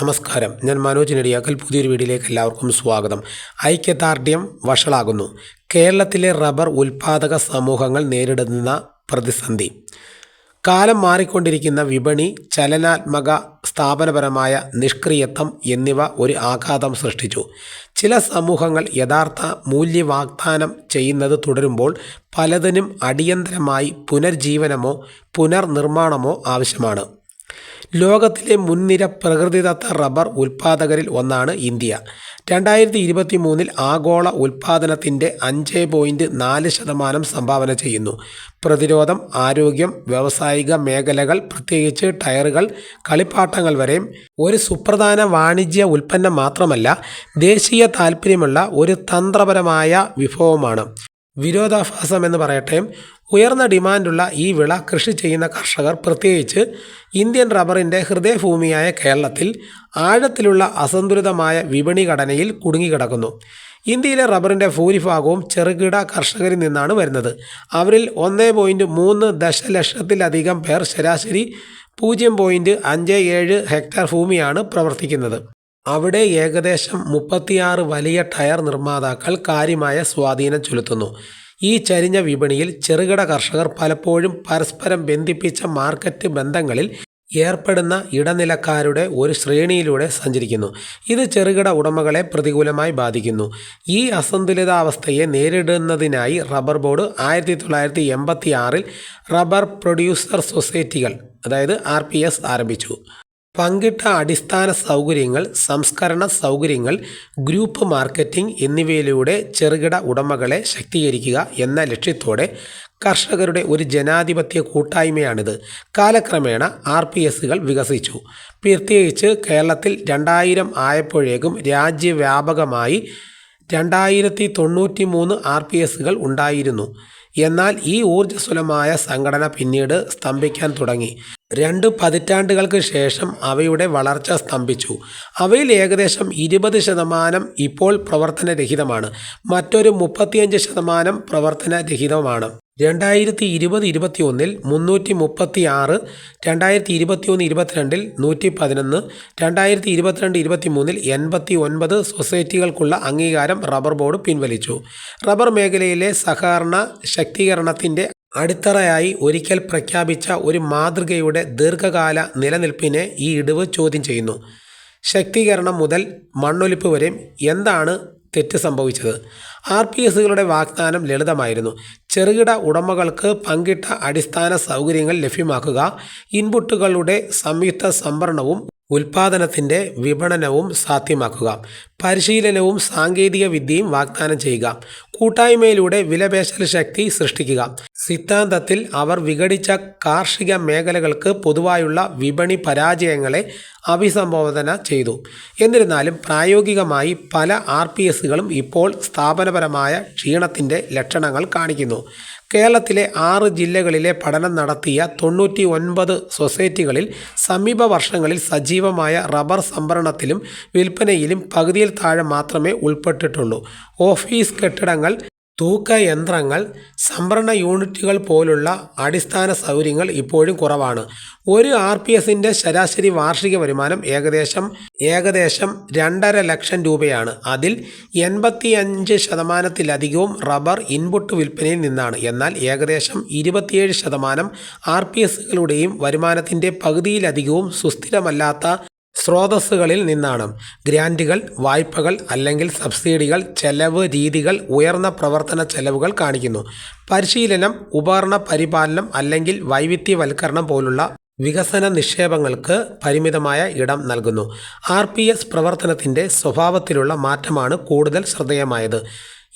നമസ്കാരം. ഞാൻ മനോജ് നെടിയാക്കൽ. പുതിയൊരു വീഡിയോയിലേക്ക് എല്ലാവർക്കും സ്വാഗതം. ഐക്യദാർഢ്യം വഷളാകുന്നു. കേരളത്തിലെ റബ്ബർ ഉൽപാദക സമൂഹങ്ങൾ നേരിടുന്ന പ്രതിസന്ധി. കാലം മാറിക്കൊണ്ടിരിക്കുന്ന വിപണി ചലനാത്മക സ്ഥാപനപരമായ നിഷ്ക്രിയത്വം എന്നിവ ഒരു ആഘാതം സൃഷ്ടിച്ചു. ചില സമൂഹങ്ങൾ യഥാർത്ഥ മൂല്യവാഗ്ദാനം ചെയ്യുന്നത് തുടരുമ്പോൾ പലതിനും അടിയന്തരമായി പുനർജീവനമോ പുനർനിർമ്മാണമോ ആവശ്യമാണ്. ലോകത്തിലെ മുൻനിര പ്രകൃതിദത്ത റബ്ബർ ഉൽപ്പാദകരിൽ ഒന്നാണ് ഇന്ത്യ. രണ്ടായിരത്തി ഇരുപത്തി മൂന്നിൽ ആഗോള ഉൽപ്പാദനത്തിന്റെ അഞ്ച് പോയിന്റ് നാല് ശതമാനം സംഭാവന ചെയ്യുന്നു. പ്രതിരോധം ആരോഗ്യം വ്യാവസായിക മേഖലകൾ പ്രത്യേകിച്ച് ടയറുകൾ കളിപ്പാട്ടങ്ങൾ വരെയും ഒരു സുപ്രധാന വാണിജ്യ ഉൽപ്പന്നം മാത്രമല്ല ദേശീയ താൽപ്പര്യമുള്ള ഒരു തന്ത്രപരമായ വിഭവമാണ്. വിരോധാഭാസം എന്ന് പറയട്ടെ ഉയർന്ന ഡിമാൻഡുള്ള ഈ വിള കൃഷി ചെയ്യുന്ന കർഷകർ പ്രത്യേകിച്ച് ഇന്ത്യൻ റബ്ബറിന്റെ ഹൃദയഭൂമിയായ കേരളത്തിൽ ആഴത്തിലുള്ള അസന്തുലിതമായ വിപണി ഘടനയിൽ കുടുങ്ങിക്കിടക്കുന്നു. ഇന്ത്യയിലെ റബ്ബറിന്റെ ഭൂരിഭാഗവും ചെറുകിട കർഷകരിൽ നിന്നാണ് വരുന്നത്. അവരിൽ ഒന്ന് പോയിന്റ് മൂന്ന് ദശലക്ഷത്തിലധികം പേർ ശരാശരി പൂജ്യം പോയിന്റ് അഞ്ച് ഏഴ് ഹെക്ടർ ഭൂമിയാണ് പ്രവർത്തിക്കുന്നത്. അവിടെ ഏകദേശം മുപ്പത്തിയാറ് വലിയ ടയർ നിർമ്മാതാക്കൾ കാര്യമായ സ്വാധീനം ചെലുത്തുന്നു. ഈ ചരിഞ്ഞ വിപണിയിൽ ചെറുകിട കർഷകർ പലപ്പോഴും പരസ്പരം ബന്ധിപ്പിച്ച മാർക്കറ്റ് ബന്ധങ്ങളിൽ ഏർപ്പെടുന്ന ഇടനിലക്കാരുടെ ഒരു ശ്രേണിയിലൂടെ സഞ്ചരിക്കുന്നു. ഇത് ചെറുകിട ഉടമകളെ പ്രതികൂലമായി ബാധിക്കുന്നു. ഈ അസന്തുലിതാവസ്ഥയെ നേരിടുന്നതിനായി റബ്ബർ ബോർഡ് ആയിരത്തി തൊള്ളായിരത്തി എൺപത്തി ആറിൽ റബ്ബർ പ്രൊഡ്യൂസർ സൊസൈറ്റികൾ അതായത് ആർ ആരംഭിച്ചു. പങ്കിട്ട അടിസ്ഥാന സൗകര്യങ്ങൾ സംസ്കരണ സൗകര്യങ്ങൾ ഗ്രൂപ്പ് മാർക്കറ്റിംഗ് എന്നിവയിലൂടെ ചെറുകിട ഉടമകളെ ശക്തീകരിക്കുക എന്ന ലക്ഷ്യത്തോടെ കർഷകരുടെ ഒരു ജനാധിപത്യ കൂട്ടായ്മയാണിത്. കാലക്രമേണ ആർ പി എസ്സുകൾ വികസിച്ചു. പ്രത്യേകിച്ച് കേരളത്തിൽ രണ്ടായിരം ആയപ്പോഴേക്കും രാജ്യവ്യാപകമായി രണ്ടായിരത്തി തൊണ്ണൂറ്റി മൂന്ന് ആർ പി എസ്സുകൾ ഉണ്ടായിരുന്നു. എന്നാൽ ഈ ഊർജസ്വലമായ സംഘടന പിന്നീട് സ്തംഭിക്കാൻ തുടങ്ങി. രണ്ട് പതിറ്റാണ്ടുകൾക്ക് ശേഷം അവയുടെ വളർച്ച സ്തംഭിച്ചു. അവയിൽ ഏകദേശം ഇരുപത് ശതമാനം ഇപ്പോൾ പ്രവർത്തനരഹിതമാണ്. മറ്റൊരു മുപ്പത്തിയഞ്ച് ശതമാനം പ്രവർത്തനരഹിതമാണ്. രണ്ടായിരത്തി ഇരുപത് ഇരുപത്തി ഒന്നിൽ മുന്നൂറ്റി മുപ്പത്തി ആറ് രണ്ടായിരത്തി ഇരുപത്തി ഒന്ന് ഇരുപത്തിരണ്ടിൽ നൂറ്റി പതിനൊന്ന് രണ്ടായിരത്തി ഇരുപത്തിരണ്ട് ഇരുപത്തി മൂന്നിൽ എൺപത്തി ഒൻപത് സൊസൈറ്റികൾക്കുള്ള അംഗീകാരം റബ്ബർ ബോർഡ് പിൻവലിച്ചു. റബ്ബർ മേഖലയിലെ സഹകരണ ശക്തീകരണത്തിന്റെ അടിത്തറയായി ഒരിക്കൽ പ്രഖ്യാപിച്ച ഒരു മാതൃകയുടെ ദീർഘകാല നിലനിൽപ്പിനെ ഈ ഇടിവ് ചോദ്യം ചെയ്യുന്നു. ശക്തീകരണം മുതൽ മണ്ണൊലിപ്പ് വരെയും എന്താണ് തെറ്റ് സംഭവിച്ചത്? ആർ പി എസുകളുടെ വാഗ്ദാനം ലളിതമായിരുന്നു. ചെറുകിട ഉടമകൾക്ക് പങ്കിട്ട അടിസ്ഥാന സൗകര്യങ്ങൾ ലഭ്യമാക്കുക ഇൻപുട്ടുകളുടെ സംയുക്ത സംഭരണവും ഉൽപാദനത്തിന്റെ വിപണനവും സാധ്യമാക്കുക പരിശീലനവും സാങ്കേതിക വിദ്യയും വാഗ്ദാനം ചെയ്യുക കൂട്ടായ്മയിലൂടെ വിലപേശൽ ശക്തി സൃഷ്ടിക്കുക. സിദ്ധാന്തത്തിൽ അവർ വിഘടിച്ച കാർഷിക മേഖലകൾക്ക് പൊതുവായുള്ള വിപണി പരാജയങ്ങളെ അഭിസംബോധന ചെയ്തു. എന്നിരുന്നാലും പ്രായോഗികമായി പല ആർ പി ഇപ്പോൾ സ്ഥാപനപരമായ ക്ഷീണത്തിന്റെ ലക്ഷണങ്ങൾ കാണിക്കുന്നു. കേരളത്തിലെ ആറ് ജില്ലകളിലെ പഠനം നടത്തിയ തൊണ്ണൂറ്റി ഒൻപത് സൊസൈറ്റികളിൽ സമീപ വർഷങ്ങളിൽ സജീവമായ റബ്ബർ സംഭരണത്തിലും വിൽപ്പനയിലും പകുതിയിൽ താഴെ മാത്രമേ ഉൾപ്പെട്ടിട്ടുള്ളൂ. ഓഫീസ് കെട്ടിടങ്ങൾ തൂക്ക യന്ത്രങ്ങൾ സംഭരണ യൂണിറ്റുകൾ പോലുള്ള അടിസ്ഥാന സൗകര്യങ്ങൾ ഇപ്പോഴും കുറവാണ്. ഒരു ആർ പി എസിന്റെ ശരാശരി വാർഷിക വരുമാനം ഏകദേശം ഏകദേശം രണ്ടര ലക്ഷം രൂപയാണ്. അതിൽ എൺപത്തി അഞ്ച് ശതമാനത്തിലധികവും റബ്ബർ ഇൻപുട്ട് വിൽപ്പനയിൽ നിന്നാണ്. എന്നാൽ ഏകദേശം ഇരുപത്തിയേഴ് ശതമാനം ആർ പി എസുകളുടെയും വരുമാനത്തിന്റെ പകുതിയിലധികവും സുസ്ഥിരമല്ലാത്ത സ്രോതസ്സുകളിൽ നിന്നാണ്. ഗ്രാന്റുകൾ വായ്പകൾ അല്ലെങ്കിൽ സബ്സിഡികൾ ചെലവ് രീതികൾ ഉയർന്ന പ്രവർത്തന ചെലവുകൾ കാണിക്കുന്നു. പരിശീലനം ഉപകരണ പരിപാലനം അല്ലെങ്കിൽ വൈവിധ്യവൽക്കരണം പോലുള്ള വികസന നിക്ഷേപങ്ങൾക്ക് പരിമിതമായ ഇടം നൽകുന്നു. ആർ പി എസ് പ്രവർത്തനത്തിന്റെ സ്വഭാവത്തിലുള്ള മാറ്റമാണ് കൂടുതൽ ശ്രദ്ധേയമായത്.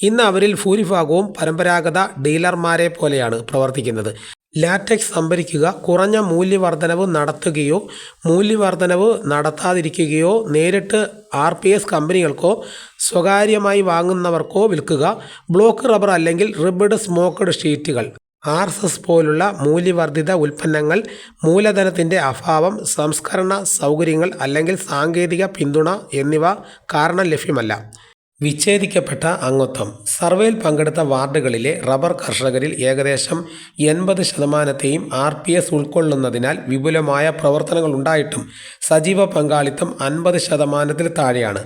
ഇന്ന് അവരിൽ ഭൂരിഭാഗവും പരമ്പരാഗത ഡീലർമാരെ പോലെയാണ് പ്രവർത്തിക്കുന്നത്. ലാറ്റക്സ് സംഭരിക്കുക കുറഞ്ഞ മൂല്യവർധനവ് നടത്തുകയോ മൂല്യവർധനവ് നടത്താതിരിക്കുകയോ നേരിട്ട് ആർ പി എസ് കമ്പനികൾക്കോ സ്വകാര്യമായി വാങ്ങുന്നവർക്കോ വിൽക്കുക ബ്ലോക്ക് റബ്ബർ അല്ലെങ്കിൽ റിബഡ് സ്മോക്ക്ഡ് ഷീറ്റുകൾ ആർ എസ് എസ് പോലുള്ള മൂല്യവർദ്ധിത ഉൽപ്പന്നങ്ങൾ മൂലധനത്തിന്റെ അഭാവം സംസ്കരണ സൗകര്യങ്ങൾ അല്ലെങ്കിൽ സാങ്കേതിക പിന്തുണ എന്നിവ കാരണം ലഭ്യമല്ല. വിച്ഛേദിക്കപ്പെട്ട അംഗത്വം. സർവേയിൽ പങ്കെടുത്ത വാർഡുകളിലെ റബ്ബർ കർഷകരിൽ ഏകദേശം എൺപത് ശതമാനത്തെയും ആർ പി എസ് ഉൾക്കൊള്ളുന്നതിനാൽ വിപുലമായ പ്രവർത്തനങ്ങൾ ഉണ്ടായിട്ടും സജീവ പങ്കാളിത്തം അൻപത് ശതമാനത്തിൽ താഴെയാണ്.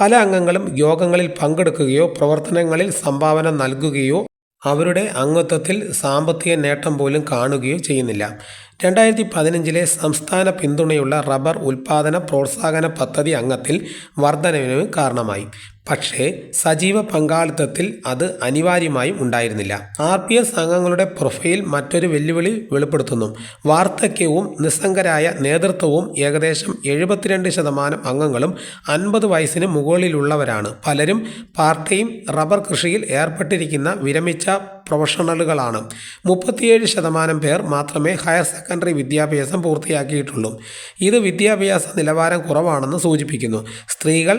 പല അംഗങ്ങളും യോഗങ്ങളിൽ പങ്കെടുക്കുകയോ പ്രവർത്തനങ്ങളിൽ സംഭാവന നൽകുകയോ അവരുടെ അംഗത്വത്തിൽ സാമ്പത്തിക നേട്ടം പോലും കാണുകയോ ചെയ്യുന്നില്ല. രണ്ടായിരത്തി പതിനഞ്ചിലെ സംസ്ഥാന പിന്തുണയുള്ള റബ്ബർ ഉൽപ്പാദന പ്രോത്സാഹന പദ്ധതി അംഗത്തിൽ വർധനവിന് കാരണമായി. പക്ഷേ സജീവ പങ്കാളിത്തത്തിൽ അത് അനിവാര്യമായും ഉണ്ടായിരുന്നില്ല. ആർ പി എസ് അംഗങ്ങളുടെ പ്രൊഫൈൽ മറ്റൊരു വെല്ലുവിളി വെളിപ്പെടുത്തുന്നു. വാർദ്ധക്യവും നിസ്സംഗരായ നേതൃത്വവും ഏകദേശം എഴുപത്തിരണ്ട് ശതമാനം അംഗങ്ങളും അൻപത് വയസ്സിന് മുകളിലുള്ളവരാണ്. പലരും പാർട്ടിയും റബ്ബർ കൃഷിയിൽ ഏർപ്പെട്ടിരിക്കുന്ന വിരമിച്ച പ്രൊഫഷണലുകളാണ്. മുപ്പത്തിയേഴ് ശതമാനം പേർ മാത്രമേ ഹയർ സെക്കൻഡറി വിദ്യാഭ്യാസം പൂർത്തിയാക്കിയിട്ടുള്ളൂ. ഇത് വിദ്യാഭ്യാസ നിലവാരം കുറവാണെന്ന് സൂചിപ്പിക്കുന്നു. സ്ത്രീകൾ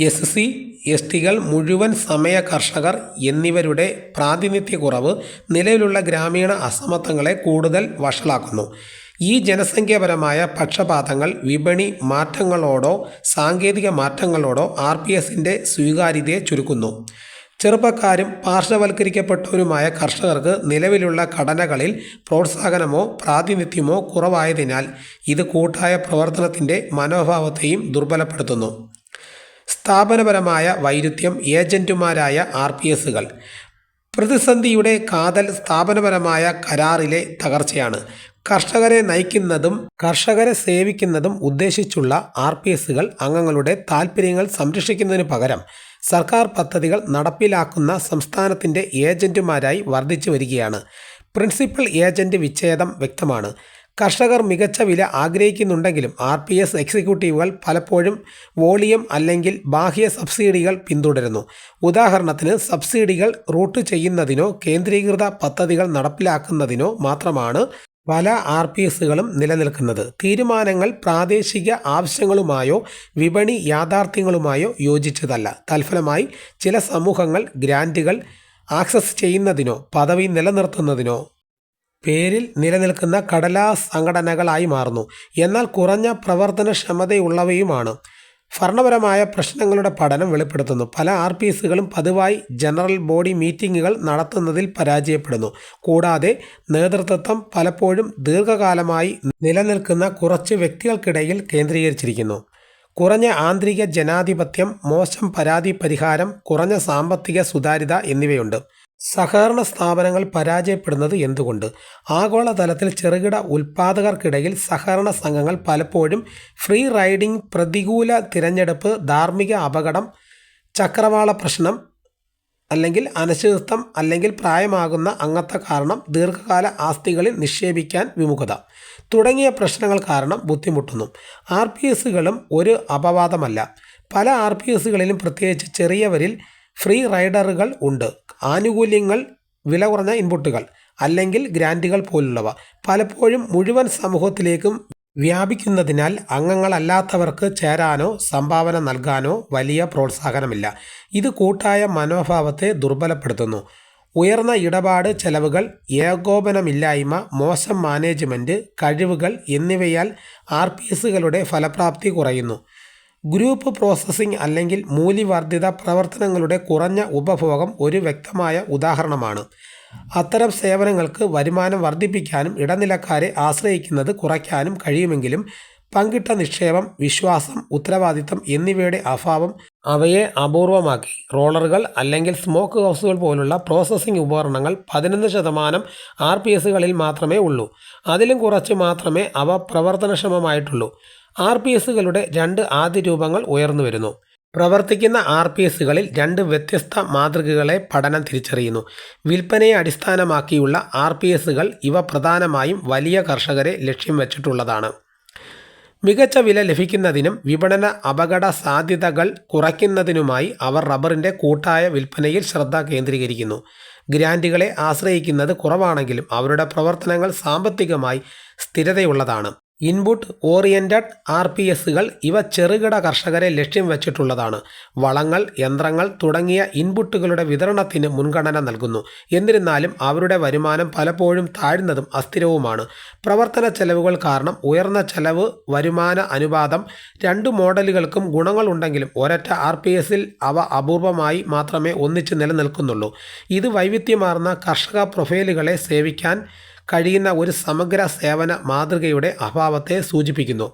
എസ് സി എസ് ടികൾ മുഴുവൻ സമയ കർഷകർ എന്നിവരുടെ പ്രാതിനിധ്യക്കുറവ് നിലവിലുള്ള ഗ്രാമീണ അസമത്വങ്ങളെ കൂടുതൽ വഷളാക്കുന്നു. ഈ ജനസംഖ്യാപരമായ പക്ഷപാതങ്ങൾ വിപണി മാറ്റങ്ങളോടോ സാങ്കേതിക മാറ്റങ്ങളോടോ ആർ പി എസിന്റെ സ്വീകാര്യതയെ ചുരുക്കുന്നു. ചെറുപ്പക്കാരും പാർശ്വവൽക്കരിക്കപ്പെട്ടവരുമായ കർഷകർക്ക് നിലവിലുള്ള ഘടനകളിൽ പ്രോത്സാഹനമോ പ്രാതിനിധ്യമോ കുറവായതിനാൽ ഇത് കൂട്ടായ പ്രവർത്തനത്തിന്റെ മനോഭാവത്തെയും ദുർബലപ്പെടുത്തുന്നു. സ്ഥാപനപരമായ വൈരുദ്ധ്യം ഏജന്റുമാരായ ആർ പി എസുകൾ. പ്രതിസന്ധിയുടെ കാതൽ സ്ഥാപനപരമായ കരാറിലെ തകർച്ചയാണ്. കർഷകരെ നയിക്കുന്നതും കർഷകരെ സേവിക്കുന്നതും ഉദ്ദേശിച്ചുള്ള ആർ പി എസുകൾ അംഗങ്ങളുടെ താൽപ്പര്യങ്ങൾ സംരക്ഷിക്കുന്നതിന് പകരം സർക്കാർ പദ്ധതികൾ നടപ്പിലാക്കുന്ന സംസ്ഥാനത്തിന്റെ ഏജന്റുമാരായി വർദ്ധിച്ചു വരികയാണ്. പ്രിൻസിപ്പൽ ഏജന്റ് വിച്ഛേദം വ്യക്തമാണ്. കർഷകർ മികച്ച വില ആഗ്രഹിക്കുന്നുണ്ടെങ്കിലും ആർ പി എസ് എക്സിക്യൂട്ടീവുകൾ പലപ്പോഴും വോളിയം അല്ലെങ്കിൽ ബാഹ്യ സബ്സിഡികൾ പിന്തുടരുന്നു. ഉദാഹരണത്തിന് സബ്സിഡികൾ റൂട്ട് ചെയ്യുന്നതിനോ കേന്ദ്രീകൃത പദ്ധതികൾ നടപ്പിലാക്കുന്നതിനോ മാത്രമാണ് പല ആർ പി എസുകളും നിലനിൽക്കുന്നത്. തീരുമാനങ്ങൾ പ്രാദേശിക ആവശ്യങ്ങളുമായോ വിപണി യാഥാർത്ഥ്യങ്ങളുമായോ യോജിച്ചതല്ല. തൽഫലമായി ചില സമൂഹങ്ങൾ ഗ്രാന്റുകൾ ആക്സസ് ചെയ്യുന്നതിനോ പദവി നിലനിർത്തുന്നതിനോ പേരിൽ നിലനിൽക്കുന്ന കടലാസ് സംഘടനകളായി മാറുന്നു. എന്നാൽ കുറഞ്ഞ പ്രവർത്തനക്ഷമതയുള്ളവയുമാണ്. ഭരണപരമായ പ്രശ്നങ്ങളുടെ പഠനം വെളിപ്പെടുത്തുന്നു. പല ആർ പി എസുകളും പതിവായി ജനറൽ ബോഡി മീറ്റിംഗുകൾ നടത്തുന്നതിൽ പരാജയപ്പെടുന്നു. കൂടാതെ നേതൃത്വം പലപ്പോഴും ദീർഘകാലമായി നിലനിൽക്കുന്ന കുറച്ച് വ്യക്തികൾക്കിടയിൽ കേന്ദ്രീകരിച്ചിരിക്കുന്നു. കുറഞ്ഞ ആന്തരിക ജനാധിപത്യം മോശം പരാതി പരിഹാരം കുറഞ്ഞ സാമ്പത്തിക സുതാര്യത എന്നിവയുണ്ട്. സഹകരണ സ്ഥാപനങ്ങൾ പരാജയപ്പെടുന്നത് എന്തുകൊണ്ട്? ആഗോളതലത്തിൽ ചെറുകിട ഉൽപ്പാദകർക്കിടയിൽ സഹകരണ സംഘങ്ങൾ പലപ്പോഴും ഫ്രീ റൈഡിംഗ് പ്രതികൂല തിരഞ്ഞെടുപ്പ് ധാർമ്മിക അപകടം ചക്രവാള പ്രശ്നം അല്ലെങ്കിൽ അനിശ്ചിതത്വം അല്ലെങ്കിൽ പ്രായമാകുന്ന അംഗത്വ കാരണം ദീർഘകാല ആസ്തികളിൽ നിക്ഷേപിക്കാൻ വിമുഖത തുടങ്ങിയ പ്രശ്നങ്ങൾ കാരണം ബുദ്ധിമുട്ടുന്നു. ആർ പി എസുകളും ഒരു അപവാദമല്ല. പല ആർ പി എസുകളിലും പ്രത്യേകിച്ച് ചെറിയവരിൽ ഫ്രീ റൈഡറുകൾ ഉണ്ട്. ആനുകൂല്യങ്ങൾ വില കുറഞ്ഞ ഇൻപുട്ടുകൾ അല്ലെങ്കിൽ ഗ്രാന്റുകൾ പോലുള്ളവ. പലപ്പോഴും മുഴുവൻ സമൂഹത്തിലേക്കും വ്യാപിക്കുന്നതിനാൽ അംഗങ്ങളല്ലാത്തവർക്ക് ചേരാനോ സംഭാവന നൽകാനോ വലിയ പ്രോത്സാഹനമില്ല. ഇത് കൂട്ടായ മനോഭാവത്തെ ദുർബലപ്പെടുത്തുന്നു. ഉയർന്ന ഇടപാട് ചെലവുകൾ ഏകോപനമില്ലായ്മ മോശം മാനേജ്മെന്റ് കഴിവുകൾ എന്നിവയാൽ ആർ പി എസുകളുടെ ഫലപ്രാപ്തി കുറയുന്നു. ഗ്രൂപ്പ് പ്രോസസ്സിംഗ് അല്ലെങ്കിൽ മൂല്യവർദ്ധിത പ്രവർത്തനങ്ങളുടെ കുറഞ്ഞ ഉപഭോഗം ഒരു വ്യക്തമായ ഉദാഹരണമാണ്. അത്തരം സേവനങ്ങൾക്ക് വരുമാനം വർദ്ധിപ്പിക്കാനും ഇടനിലക്കാരെ ആശ്രയിക്കുന്നത് കുറയ്ക്കാനും കഴിയുമെങ്കിലും പങ്കിട്ട നിക്ഷേപം വിശ്വാസം ഉത്തരവാദിത്തം എന്നിവയുടെ അഭാവം അവയെ അപൂർവമാക്കി. റോളറുകൾ അല്ലെങ്കിൽ സ്മോക്ക് ഹൗസുകൾ പോലുള്ള പ്രോസസ്സിംഗ് ഉപകരണങ്ങൾ പതിനൊന്ന് ശതമാനം ആർ പി എസുകളിൽ മാത്രമേ ഉള്ളൂ. അതിലും കുറച്ച് മാത്രമേ അവ പ്രവർത്തനക്ഷമമായിട്ടുള്ളൂ. ആർ പി എസുകളുടെ രണ്ട് ആദ്യ രൂപങ്ങൾ ഉയർന്നു വരുന്നു. പ്രവർത്തിക്കുന്ന ആർ പി എസുകളിൽ രണ്ട് വ്യത്യസ്ത മാതൃകകളെ പഠനം തിരിച്ചറിയുന്നു. വിൽപ്പനയെ അടിസ്ഥാനമാക്കിയുള്ള ആർ പി എസുകൾ ഇവ പ്രധാനമായും വലിയ കർഷകരെ ലക്ഷ്യം വെച്ചിട്ടുള്ളതാണ്. മികച്ച വില ലഭിക്കുന്നതിനും വിപണന അപകട സാധ്യതകൾ കുറയ്ക്കുന്നതിനുമായി അവർ റബ്ബറിന്റെ കൂട്ടായ വിൽപ്പനയിൽ ശ്രദ്ധ കേന്ദ്രീകരിക്കുന്നു. ഗ്രാൻഡുകളെ ആശ്രയിക്കുന്നത് കുറവാണെങ്കിലും അവരുടെ പ്രവർത്തനങ്ങൾ സാമ്പത്തികമായി സ്ഥിരതയുള്ളതാണ്. ഇൻപുട്ട് ഓറിയന്റഡ് ആർ പി എസുകൾ ഇവ ചെറുകിട കർഷകരെ ലക്ഷ്യം വച്ചിട്ടുള്ളതാണ്. വളങ്ങൾ യന്ത്രങ്ങൾ തുടങ്ങിയ ഇൻപുട്ടുകളുടെ വിതരണത്തിന് മുൻഗണന നൽകുന്നു. എന്നിരുന്നാലും അവരുടെ വരുമാനം പലപ്പോഴും താഴ്ന്നതും അസ്ഥിരവുമാണ്. പ്രവർത്തന ചെലവുകൾ കാരണം ഉയർന്ന ചെലവ് വരുമാന അനുപാതം രണ്ട് മോഡലുകൾക്കും ഗുണങ്ങളുണ്ടെങ്കിലും ഒരൊറ്റ ആർ പി എസിൽ അവ അപൂർവമായി മാത്രമേ ഒന്നിച്ച് നിലനിൽക്കുന്നുള്ളൂ. ഇത് വൈവിധ്യമാർന്ന കർഷക പ്രൊഫൈലുകളെ സേവിക്കാൻ കഴിയുന്ന ഒരു സമഗ്ര സേവന മാതൃകയുടെ അഭാവത്തെ സൂചിപ്പിക്കുന്നു.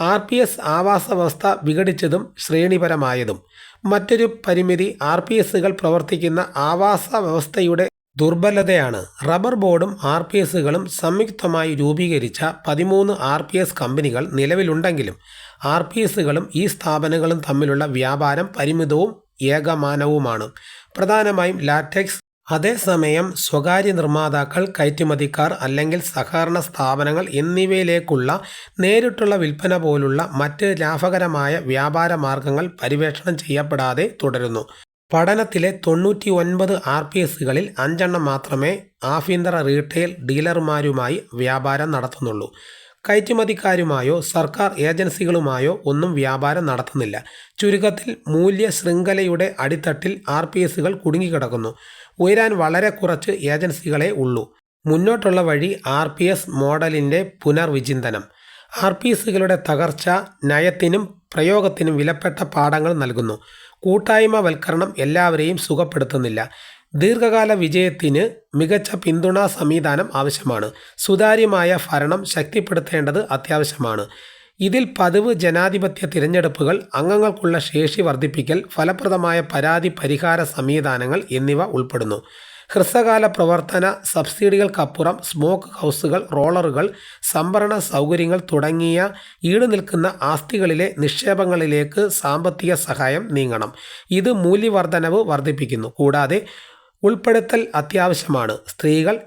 ആർ പി എസ് ആവാസ വ്യവസ്ഥ വിഘടിച്ചതും ശ്രേണിപരമായതും. മറ്റൊരു പരിമിതി ആർ പി എസുകൾ പ്രവർത്തിക്കുന്ന ആവാസ വ്യവസ്ഥയുടെ ദുർബലതയാണ്. റബ്ബർ ബോർഡും ആർ പി എസുകളും സംയുക്തമായി രൂപീകരിച്ച പതിമൂന്ന് ആർ പി എസ് കമ്പനികൾ നിലവിലുണ്ടെങ്കിലും ആർ പി എസുകളും ഈ സ്ഥാപനങ്ങളും തമ്മിലുള്ള വ്യാപാരം പരിമിതവും ഏകമാനവുമാണ്. പ്രധാനമായും ലാറ്റക്സ് അതേസമയം സ്വകാര്യ നിർമ്മാതാക്കൾ കയറ്റുമതിക്കാർ അല്ലെങ്കിൽ സഹകരണ സ്ഥാപനങ്ങൾ എന്നിവയിലേക്കുള്ള നേരിട്ടുള്ള വിൽപ്പന പോലുള്ള മറ്റ് ലാഭകരമായ വ്യാപാര മാർഗങ്ങൾ പര്യവേക്ഷണം ചെയ്യപ്പെടാതെ തുടരുന്നു. പഠനത്തിലെ തൊണ്ണൂറ്റി ഒൻപത് ആർ പി എസുകളിൽ അഞ്ചെണ്ണം മാത്രമേ ആഭ്യന്തര റീറ്റെയിൽ ഡീലർമാരുമായി വ്യാപാരം നടത്തുന്നുള്ളൂ. കയറ്റുമതിക്കാരുമായോ സർക്കാർ ഏജൻസികളുമായോ ഒന്നും വ്യാപാരം നടത്തുന്നില്ല. ചുരുക്കത്തിൽ മൂല്യ ശൃംഖലയുടെ അടിത്തട്ടിൽ ആർ പി എസുകൾ കുടുങ്ങിക്കിടക്കുന്നു. ഉയരാൻ വളരെ കുറച്ച് ഏജൻസികളെ ഉള്ളൂ. മുന്നോട്ടുള്ള വഴി ആർ പി എസ് മോഡലിന്റെ പുനർവിചിന്തനം. ആർ പി എസുകളുടെ തകർച്ച നയത്തിനും പ്രയോഗത്തിനും വിലപ്പെട്ട പാഠങ്ങൾ നൽകുന്നു. കൂട്ടായ്മവൽക്കരണം എല്ലാവരെയും സുഖപ്പെടുത്തുന്നില്ല. ദീർഘകാല വിജയത്തിന് മികച്ച പിന്തുണാ സംവിധാനം ആവശ്യമാണ്. സുതാര്യമായ ഭരണം ശക്തിപ്പെടുത്തേണ്ടത് അത്യാവശ്യമാണ്. ഇതിൽ പതിവ് ജനാധിപത്യ തിരഞ്ഞെടുപ്പുകൾ അംഗങ്ങൾക്കുള്ള ശേഷി വർദ്ധിപ്പിക്കൽ ഫലപ്രദമായ പരാതി പരിഹാര സംവിധാനങ്ങൾ എന്നിവ ഉൾപ്പെടുന്നു. ഹ്രസ്വകാല പ്രവർത്തന സബ്സിഡികൾക്കപ്പുറം സ്മോക്ക് ഹൗസുകൾ റോളറുകൾ സംഭരണ സൗകര്യങ്ങൾ തുടങ്ങിയ ഈടുനിൽക്കുന്ന ആസ്തികളിലെ നിക്ഷേപങ്ങളിലേക്ക് സാമ്പത്തിക സഹായം നീങ്ങണം. ഇത് മൂല്യവർധനവ് വർദ്ധിപ്പിക്കുന്നു. കൂടാതെ ഉൾപ്പെടുത്തൽ അത്യാവശ്യമാണ്. സ്ത്രീകൾ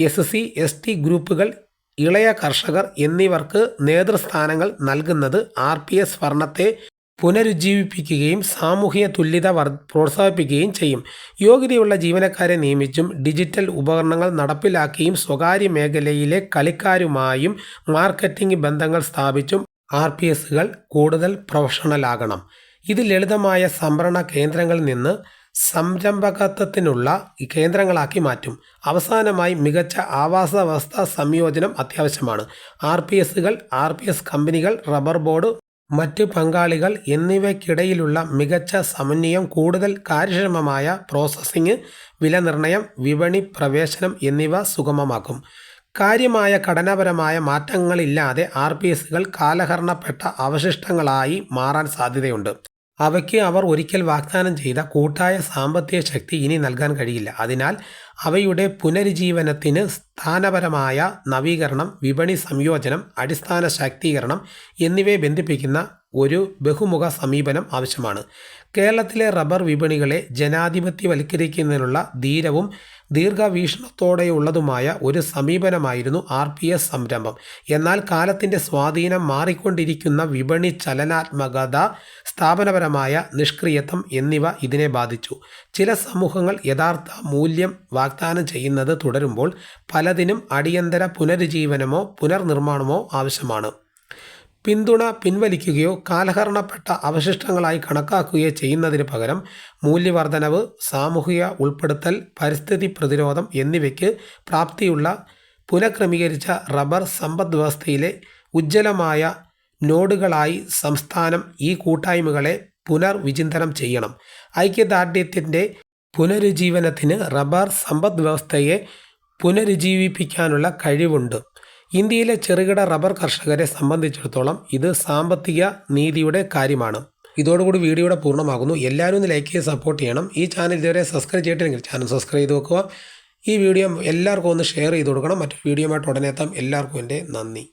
എസ് സി എസ് ടി ഗ്രൂപ്പുകൾ ഇളയ കർഷകർ എന്നിവർക്ക് നേതൃസ്ഥാനങ്ങൾ നൽകുന്നത് ആർ പി എസ് ഭരണത്തെ പുനരുജ്ജീവിപ്പിക്കുകയും സാമൂഹിക തുല്യത വർ പ്രോത്സാഹിപ്പിക്കുകയും ചെയ്യും. യോഗ്യതയുള്ള ജീവനക്കാരെ നിയമിച്ചും ഡിജിറ്റൽ ഉപകരണങ്ങൾ നടപ്പിലാക്കിയും സ്വകാര്യ മേഖലയിലെ കളിക്കാരുമായും മാർക്കറ്റിംഗ് ബന്ധങ്ങൾ സ്ഥാപിച്ചും ആർ പി എസുകൾ കൂടുതൽ പ്രൊഫഷണലാകണം. ഇത് ലളിതമായ സംഭരണ കേന്ദ്രങ്ങളിൽ നിന്ന് സംരംഭകത്വത്തിനുള്ള കേന്ദ്രങ്ങളാക്കി മാറ്റും. അവസാനമായി മികച്ച ആവാസ വ്യവസ്ഥ സംയോജനം അത്യാവശ്യമാണ്. ആർ പി എസുകൾ ആർ പി എസ് കമ്പനികൾ റബ്ബർ ബോർഡ് മറ്റ് പങ്കാളികൾ എന്നിവയ്ക്കിടയിലുള്ള മികച്ച സമന്വയം കൂടുതൽ കാര്യക്ഷമമായ പ്രോസസ്സിംഗ് വിലനിർണയം വിപണി പ്രവേശനം എന്നിവ സുഗമമാക്കും. കാര്യമായ ഘടനാപരമായ മാറ്റങ്ങളില്ലാതെ ആർ പി എസുകൾ കാലഹരണപ്പെട്ട അവശിഷ്ടങ്ങളായി മാറാൻ സാധ്യതയുണ്ട്. അവയ്ക്ക് അവർ ഒരിക്കൽ വാഗ്ദാനം ചെയ്ത കൂട്ടായ സാമ്പത്തിക ശക്തി ഇനി നൽകാൻ കഴിയില്ല. അതിനാൽ അവയുടെ പുനരുജ്ജീവനത്തിന് സ്ഥാനപരമായ നവീകരണം വിപണി സംയോജനം അടിസ്ഥാന ശാക്തീകരണം എന്നിവയെ ബന്ധിപ്പിക്കുന്ന ഒരു ബഹുമുഖ സമീപനം ആവശ്യമാണ്. കേരളത്തിലെ റബ്ബർ വിപണികളെ ജനാധിപത്യവൽക്കരിക്കുന്നതിനുള്ള ധീരവും ദീർഘവീക്ഷണത്തോടെയുള്ളതുമായ ഒരു സമീപനമായിരുന്നു ആർ പി എസ് സംരംഭം. എന്നാൽ കാലത്തിന്റെ സ്വാധീനം മാറിക്കൊണ്ടിരിക്കുന്ന വിപണി ചലനാത്മകത സ്ഥാപനപരമായ നിഷ്ക്രിയത്വം എന്നിവ ഇതിനെ ബാധിച്ചു. ചില സമൂഹങ്ങൾ യഥാർത്ഥ മൂല്യം വാഗ്ദാനം ചെയ്യുന്നത് തുടരുമ്പോൾ പലതിനും അടിയന്തര പുനരുജ്ജീവനമോ പുനർനിർമ്മാണമോ ആവശ്യമാണ്. പിന്തുണ പിൻവലിക്കുകയോ കാലഹരണപ്പെട്ട അവശിഷ്ടങ്ങളായി കണക്കാക്കുകയോ ചെയ്യുന്നതിന് പകരം മൂല്യവർധനവ് സാമൂഹിക ഉൾപ്പെടുത്തൽ പരിസ്ഥിതി പ്രതിരോധം എന്നിവയ്ക്ക് പ്രാപ്തിയുള്ള പുനഃക്രമീകരിച്ച റബ്ബർ സമ്പദ് വ്യവസ്ഥയിലെ ഉജ്ജ്വലമായ നോഡുകളായി സംസ്ഥാനം ഈ കൂട്ടായ്മകളെ പുനർവിചിന്തനം ചെയ്യണം. ഐക്യദാർഢ്യത്തിന്റെ പുനരുജ്ജീവനത്തിന് റബ്ബർ സമ്പദ് വ്യവസ്ഥയെ പുനരുജ്ജീവിപ്പിക്കാനുള്ള കഴിവുണ്ട്. ഇന്ത്യയിലെ ചെറുകിട റബ്ബർ കർഷകരെ സംബന്ധിച്ചിടത്തോളം ഇത് സാമ്പത്തിക നീതിയുടെ കാര്യമാണ്. ഇതോടുകൂടി വീഡിയോയുടെ പൂർണമാകുന്നു. എല്ലാവരും ഒന്ന് ലൈക്ക് ചെയ്ത് സപ്പോർട്ട് ചെയ്യണം. ഈ ചാനൽ ഇതുവരെ സബ്സ്ക്രൈബ് ചെയ്തിട്ടില്ലെങ്കിൽ ചാനൽ സബ്സ്ക്രൈബ് ചെയ്ത് വെക്കുക. ഈ വീഡിയോ എല്ലാവർക്കും ഒന്ന് ഷെയർ ചെയ്ത് കൊടുക്കണം. മറ്റൊരു വീഡിയോ ആയിട്ട് ഉടനെ എത്താം. എല്ലാവർക്കും എന്റെ നന്ദി.